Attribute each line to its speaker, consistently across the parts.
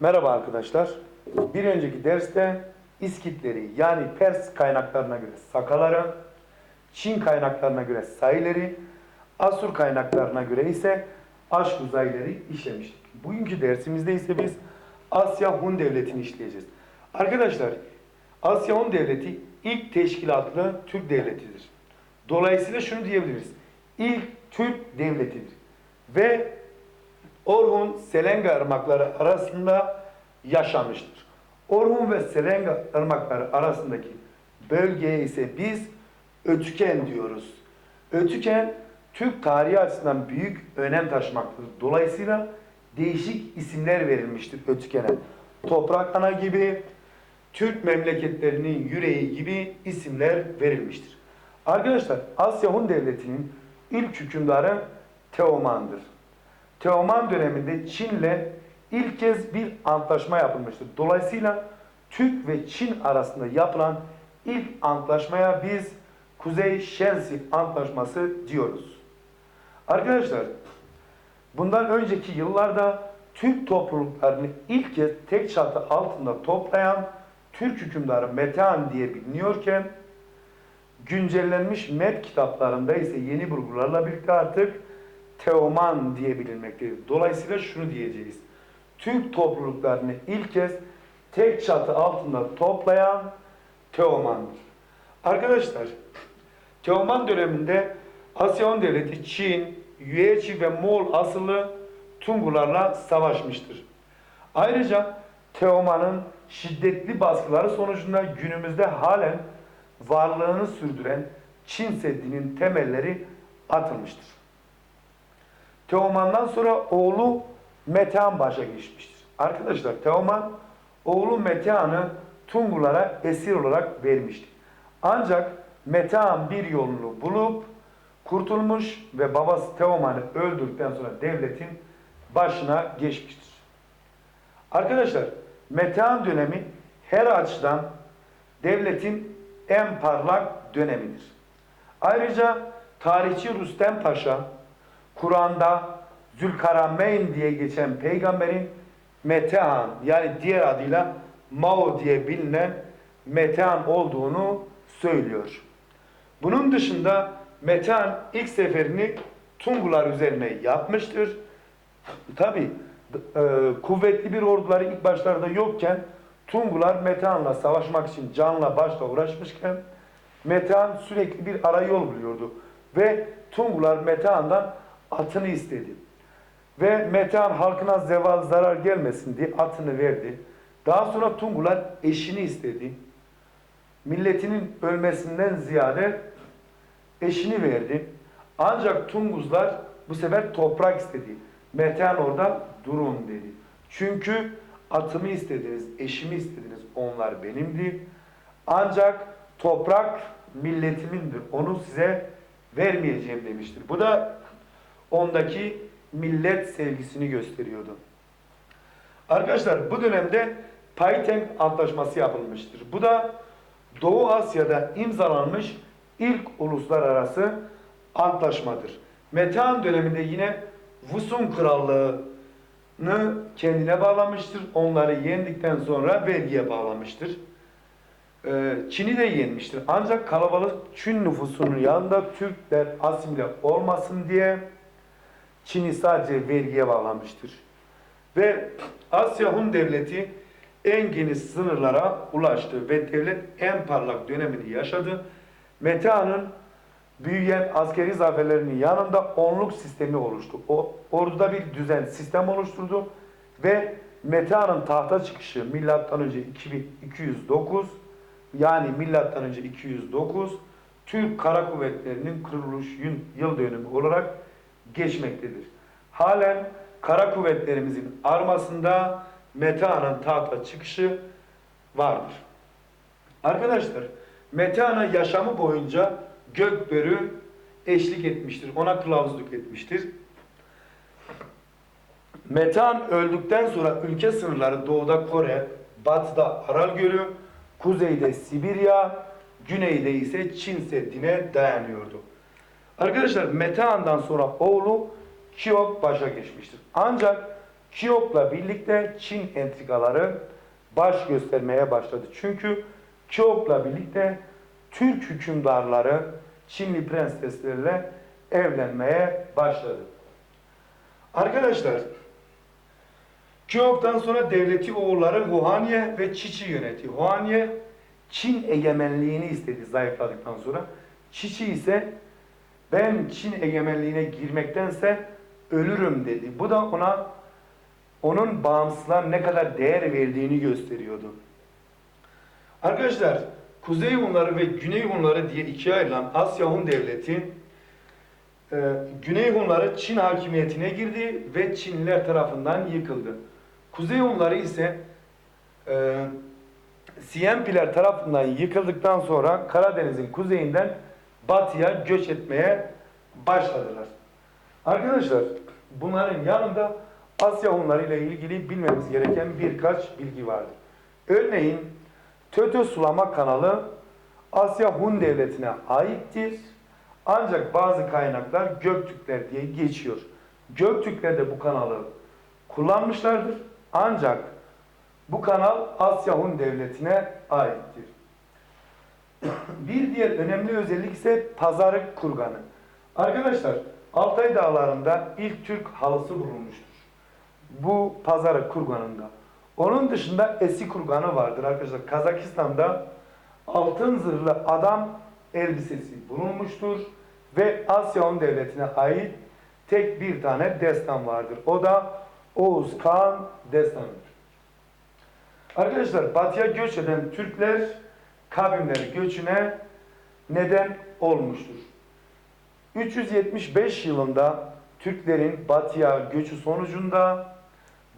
Speaker 1: Merhaba arkadaşlar. Bir önceki derste İskitleri yani Pers kaynaklarına göre Sakaları, Çin kaynaklarına göre Sayıları, Asur kaynaklarına göre ise Aşk uzayları işlemiştik. Bugünkü dersimizde ise biz Asya Hun Devleti'ni işleyeceğiz. Arkadaşlar Asya Hun Devleti ilk teşkilatlı Türk devletidir. Dolayısıyla şunu diyebiliriz. İlk Türk devletidir. Ve Orhun Selenga ırmakları arasında yaşamıştır. Orhun ve Selenga ırmakları arasındaki bölgeye ise biz Ötüken diyoruz. Ötüken Türk tarihi açısından büyük önem taşımaktadır. Dolayısıyla değişik isimler verilmiştir Ötüken'e. Toprak Ana gibi, Türk memleketlerinin yüreği gibi isimler verilmiştir. Arkadaşlar Asya Hun Devleti'nin ilk hükümdarı Teoman'dır. Teoman döneminde Çin'le ilk kez bir antlaşma yapılmıştır. Dolayısıyla Türk ve Çin arasında yapılan ilk antlaşmaya biz Kuzey Şensi Antlaşması diyoruz. Arkadaşlar bundan önceki yıllarda Türk topluluklarını ilk kez tek çatı altında toplayan Türk hükümdarı Metehan diye biliniyorken güncellenmiş met kitaplarında ise yeni bulgularla birlikte artık Teoman diye bilinmektedir. Dolayısıyla şunu diyeceğiz. Türk topluluklarını ilk kez tek çatı altında toplayan Teoman'dır. Arkadaşlar, Teoman döneminde Asya Devleti Çin, Yueçi ve Moğol asıllı Tungularla savaşmıştır. Ayrıca Teoman'ın şiddetli baskıları sonucunda günümüzde halen varlığını sürdüren Çin Seddi'nin temelleri atılmıştır. Teoman'dan sonra oğlu Metehan başa geçmiştir. Arkadaşlar Teoman oğlu Metehan'ı Tungulara esir olarak vermişti. Ancak Metehan bir yolunu bulup kurtulmuş ve babası Teoman'ı öldürdükten sonra devletin başına geçmiştir. Arkadaşlar Metehan dönemi her açıdan devletin en parlak dönemidir. Ayrıca tarihçi Rüstem Paşa Kur'an'da Zülkarameyn diye geçen peygamberin Metehan yani diğer adıyla Mao diye bilinen Metehan olduğunu söylüyor. Bunun dışında Metehan ilk seferini Tungular üzerine yapmıştır. Tabi kuvvetli bir orduları ilk başlarda yokken Tungular Metehan'la savaşmak için canla başla uğraşmışken Metehan sürekli bir ara yol buluyordu. Ve Tungular Metehan'dan atını istedi. Ve Metehan halkına zeval zarar gelmesin diye atını verdi. Daha sonra Tungular eşini istedi. Milletinin ölmesinden ziyade eşini verdi. Ancak Tunguzlar bu sefer toprak istedi. Metehan orada durun dedi. Çünkü atımı istediniz, eşimi istediniz, onlar benimdi. Ancak toprak milletimindir, onu size vermeyeceğim demiştir. Bu da ondaki millet sevgisini gösteriyordu. Arkadaşlar bu dönemde Payteng Antlaşması yapılmıştır. Bu da Doğu Asya'da imzalanmış ilk uluslararası antlaşmadır. Metehan döneminde yine Vusun Krallığı'nı kendine bağlamıştır. Onları yendikten sonra vergiye bağlamıştır. Ee, Çin'i de yenmiştir. Ancak kalabalık Çin nüfusunun yanında Türkler asimile olmasın diye Çin'i sadece vergiye bağlamıştır. Ve Asya Hun Devleti en geniş sınırlara ulaştı ve devlet en parlak dönemini yaşadı. Metehan'ın büyüyen askeri zaferlerinin yanında onluk sistemi oluştu. O orduda bir düzen sistem oluşturdu ve Metehan'ın tahta çıkışı milattan önce 2209 yani milattan önce 209 Türk Kara Kuvvetleri'nin kuruluş yıl dönümü olarak geçmektedir. Halen Kara Kuvvetlerimizin armasında Metehan'ın tahta çıkışı vardır. Arkadaşlar Metehan'a yaşamı boyunca Gökbörü eşlik etmiştir. Ona kılavuzluk etmiştir. Metehan öldükten sonra ülke sınırları doğuda Kore, batıda Aral Gölü, kuzeyde Sibirya, güneyde ise Çin Seddi'ne dayanıyordu. Arkadaşlar Metehan'dan sonra oğlu Kiok başa geçmiştir. Ancak Kiyok'la birlikte Çin entrikaları baş göstermeye başladı. Çünkü Kiyok'la birlikte Türk hükümdarları Çinli prenseslerle evlenmeye başladı. Arkadaşlar, Kiyok'tan sonra devleti oğulları Huanye ve Çiçi yönetti. Huanye Çin egemenliğini istedi zayıfladıktan sonra. Çiçi ise ben Çin egemenliğine girmektense ölürüm dedi. Bu da ona onun bağımsızlığa ne kadar değer verdiğini gösteriyordu. Arkadaşlar, Kuzey Hunları ve Güney Hunları diye ikiye ayrılan Asya Hun Devleti e, Güney Hunları Çin hakimiyetine girdi ve Çinliler tarafından yıkıldı. Kuzey Hunları ise e, Siempiler tarafından yıkıldıktan sonra Karadeniz'in kuzeyinden batıya göç etmeye başladılar. Arkadaşlar bunların yanında Asya Hunları ile ilgili bilmemiz gereken birkaç bilgi vardır. Örneğin Tötö Sulama kanalı Asya Hun Devleti'ne aittir. Ancak bazı kaynaklar Göktürkler diye geçiyor. Göktürkler de bu kanalı kullanmışlardır. Ancak bu kanal Asya Hun Devleti'ne aittir. Bir diğer önemli özellik ise pazarık kurganı. Arkadaşlar Altay Dağları'nda ilk Türk halısı bulunmuştur. Bu pazarık kurganında. Onun dışında esi kurganı vardır arkadaşlar. Kazakistan'da altın zırhlı adam elbisesi bulunmuştur. Ve Asya Hun Devleti'ne ait tek bir tane destan vardır. O da Oğuz Kağan destanıdır. Arkadaşlar batıya göç eden Türkler kavimleri göçüne neden olmuştur. 375 yılında Türklerin batıya göçü sonucunda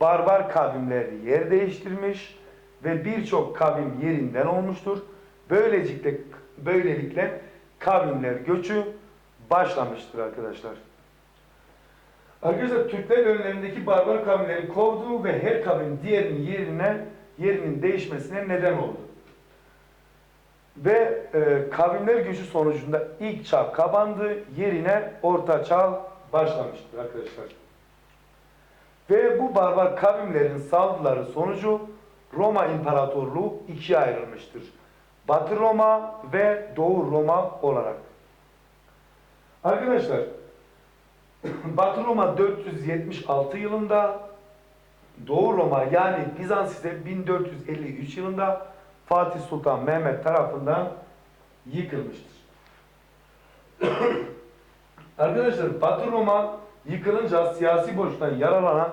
Speaker 1: barbar kavimler yer değiştirmiş ve birçok kavim yerinden olmuştur. Böylelikle böylelikle kavimler göçü başlamıştır arkadaşlar. Arkadaşlar Türkler önlerindeki barbar kavimleri kovdu ve her kavim diğerinin yerine yerinin değişmesine neden oldu. Ve e, kavimler göçü sonucunda ilk çağ kapandı, yerine orta çağ başlamıştır arkadaşlar. Ve bu barbar kavimlerin saldırıları sonucu Roma İmparatorluğu ikiye ayrılmıştır. Batı Roma ve Doğu Roma olarak. Arkadaşlar, Batı Roma 476 yılında, Doğu Roma yani Bizans ise 1453 yılında Fatih Sultan Mehmet tarafından yıkılmıştır. Arkadaşlar Batı Roma yıkılınca siyasi borçtan yaralanan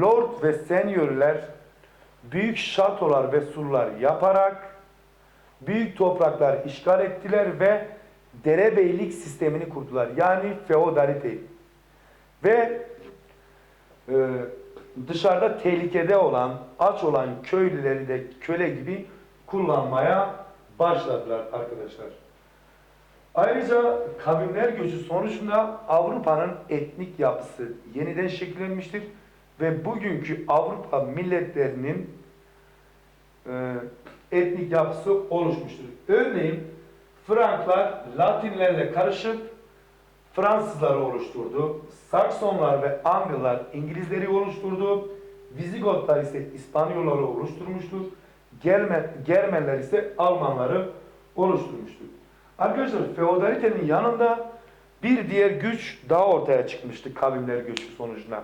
Speaker 1: lord ve senyörler büyük şatolar ve surlar yaparak büyük topraklar işgal ettiler ve derebeylik sistemini kurdular. Yani feodaliteyi. Ve e, dışarıda tehlikede olan, aç olan köylüleri de köle gibi kullanmaya başladılar arkadaşlar. Ayrıca kavimler göçü sonucunda Avrupa'nın etnik yapısı yeniden şekillenmiştir ve bugünkü Avrupa milletlerinin e, etnik yapısı oluşmuştur. Örneğin Franklar Latinlerle karışıp Fransızları oluşturdu. Saksonlar ve Anglılar İngilizleri oluşturdu. Vizigotlar ise İspanyolları oluşturmuştur. Germen, Germenler ise Almanları oluşturmuştur. Arkadaşlar feodalitenin yanında bir diğer güç daha ortaya çıkmıştı kavimler göçü sonucunda.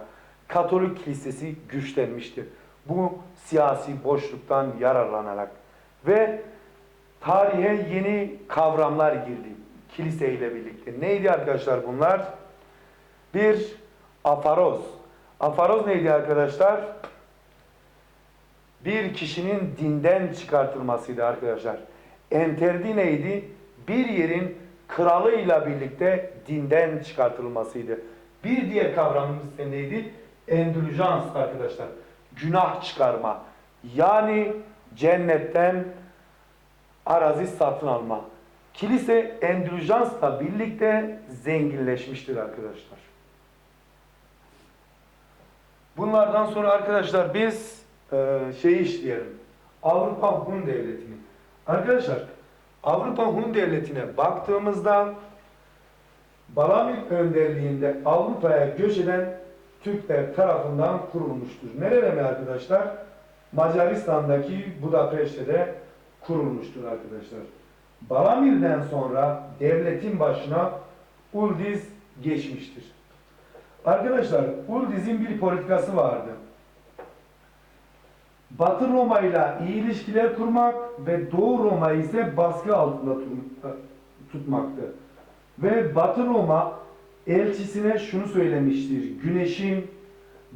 Speaker 1: Katolik kilisesi güçlenmişti. Bu siyasi boşluktan yararlanarak ve tarihe yeni kavramlar girdi kilise ile birlikte. Neydi arkadaşlar bunlar? Bir afaroz. Afaroz neydi arkadaşlar? Bir kişinin dinden çıkartılmasıydı arkadaşlar. Enterdi neydi? Bir yerin kralıyla birlikte dinden çıkartılmasıydı. Bir diğer kavramımız neydi? Endülüjans arkadaşlar. Günah çıkarma. Yani cennetten arazi satın alma. Kilise endülüjansla birlikte zenginleşmiştir arkadaşlar. Bunlardan sonra arkadaşlar biz e, şey işleyelim. Avrupa Hun Devleti'ni. Arkadaşlar Avrupa Hun Devleti'ne baktığımızda Balamir önderliğinde Avrupa'ya göç eden Türkler tarafından kurulmuştur. Nerede mi arkadaşlar? Macaristan'daki Budapeşte'de kurulmuştur arkadaşlar. Balamir'den sonra devletin başına Uldiz geçmiştir. Arkadaşlar Uldiz'in bir politikası vardı. Batı Roma ile iyi ilişkiler kurmak ve Doğu Roma ise baskı altında tut- tutmaktı. Ve Batı Roma elçisine şunu söylemiştir. Güneşin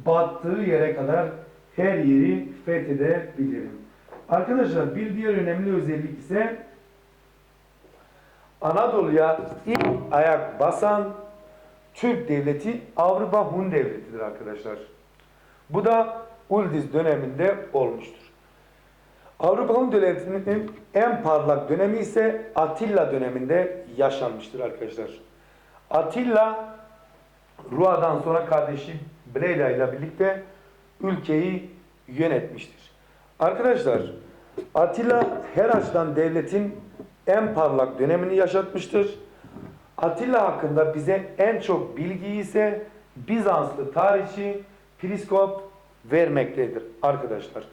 Speaker 1: battığı yere kadar her yeri fethedebilirim. Arkadaşlar bir diğer önemli özellik ise Anadolu'ya ilk ayak basan Türk devleti Avrupa Hun devletidir arkadaşlar. Bu da Uldiz döneminde olmuştur. Avrupa Hun devletinin en parlak dönemi ise Atilla döneminde yaşanmıştır arkadaşlar. Atilla Rua'dan sonra kardeşi Breda ile birlikte ülkeyi yönetmiştir. Arkadaşlar Atilla her açıdan devletin en parlak dönemini yaşatmıştır. Atilla hakkında bize en çok bilgi ise Bizanslı tarihçi Priskop vermektedir arkadaşlar.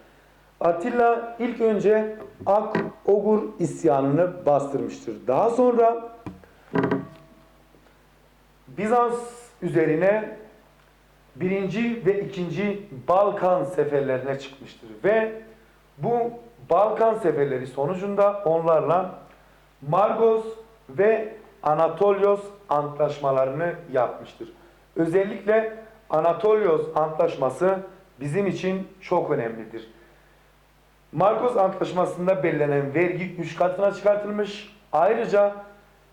Speaker 1: Atilla ilk önce Ak Ogur isyanını bastırmıştır. Daha sonra Bizans üzerine birinci ve ikinci Balkan seferlerine çıkmıştır. Ve bu Balkan seferleri sonucunda onlarla Margos ve Anatolios antlaşmalarını yapmıştır. Özellikle Anatolios antlaşması bizim için çok önemlidir. Margos antlaşmasında belirlenen vergi 3 katına çıkartılmış. Ayrıca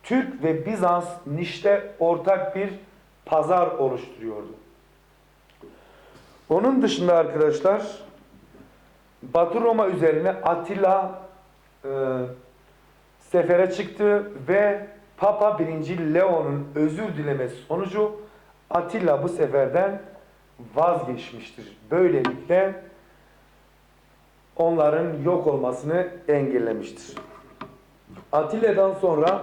Speaker 1: Türk ve Bizans Niş'te ortak bir pazar oluşturuyordu. Onun dışında arkadaşlar Batı Roma üzerine Attila e, sefere çıktı ve Papa 1. Leo'nun özür dilemesi sonucu Attila bu seferden vazgeçmiştir. Böylelikle onların yok olmasını engellemiştir. Atilla'dan sonra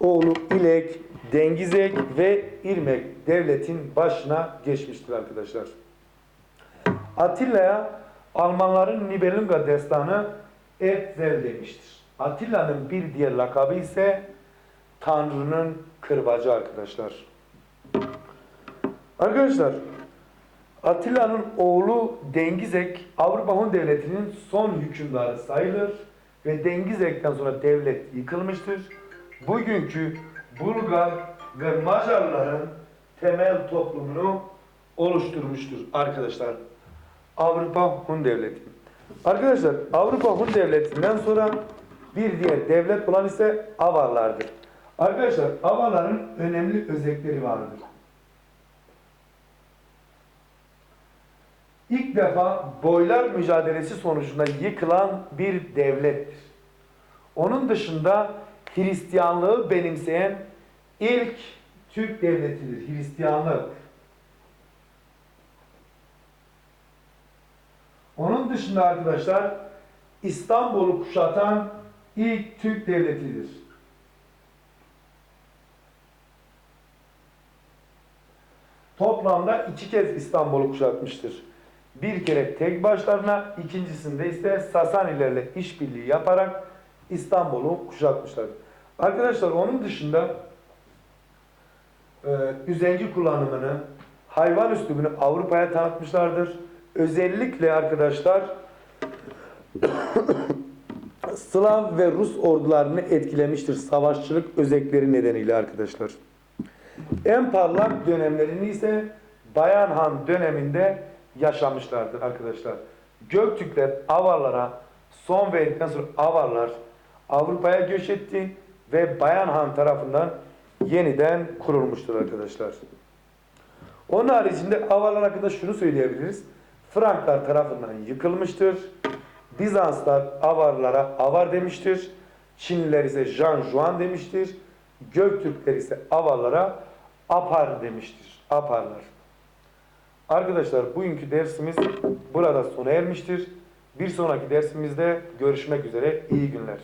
Speaker 1: oğlu İlek, Dengizek ve İrmek devletin başına geçmiştir arkadaşlar. Atilla'ya Almanların Nibelunga destanı Etzel demiştir. Atilla'nın bir diğer lakabı ise Tanrı'nın kırbacı arkadaşlar. Arkadaşlar Atilla'nın oğlu Dengizek Avrupa Hun Devleti'nin son hükümdarı sayılır ve Dengizek'ten sonra devlet yıkılmıştır. Bugünkü Bulgar ve Macarların temel toplumunu oluşturmuştur arkadaşlar. Avrupa Hun Devleti. Arkadaşlar Avrupa Hun Devleti'nden sonra bir diğer devlet olan ise Avarlardır. Arkadaşlar Avarların önemli özellikleri vardır. İlk defa boylar mücadelesi sonucunda yıkılan bir devlettir. Onun dışında Hristiyanlığı benimseyen ilk Türk devletidir. Hristiyanlık. Onun dışında arkadaşlar İstanbul'u kuşatan ilk Türk devletidir. Toplamda iki kez İstanbul'u kuşatmıştır. Bir kere tek başlarına, ikincisinde ise Sasanilerle işbirliği yaparak İstanbul'u kuşatmışlardır. Arkadaşlar onun dışında e, üzengi kullanımını, hayvan üslubunu Avrupa'ya tanıtmışlardır. Özellikle arkadaşlar Slav ve Rus ordularını etkilemiştir savaşçılık özellikleri nedeniyle arkadaşlar. En parlak dönemlerini ise Bayan Han döneminde yaşamışlardır arkadaşlar. Göktürkler Avarlara son verdikten sonra Avarlar Avrupa'ya göç etti ve Bayan Han tarafından yeniden kurulmuştur arkadaşlar. Onun haricinde Avarlar hakkında şunu söyleyebiliriz. Franklar tarafından yıkılmıştır. Bizanslar Avarlara Avar demiştir. Çinliler ise Jan Juan demiştir. Göktürkler ise Avarlara Apar demiştir. Aparlar. Arkadaşlar bugünkü dersimiz burada sona ermiştir. Bir sonraki dersimizde görüşmek üzere. İyi günler.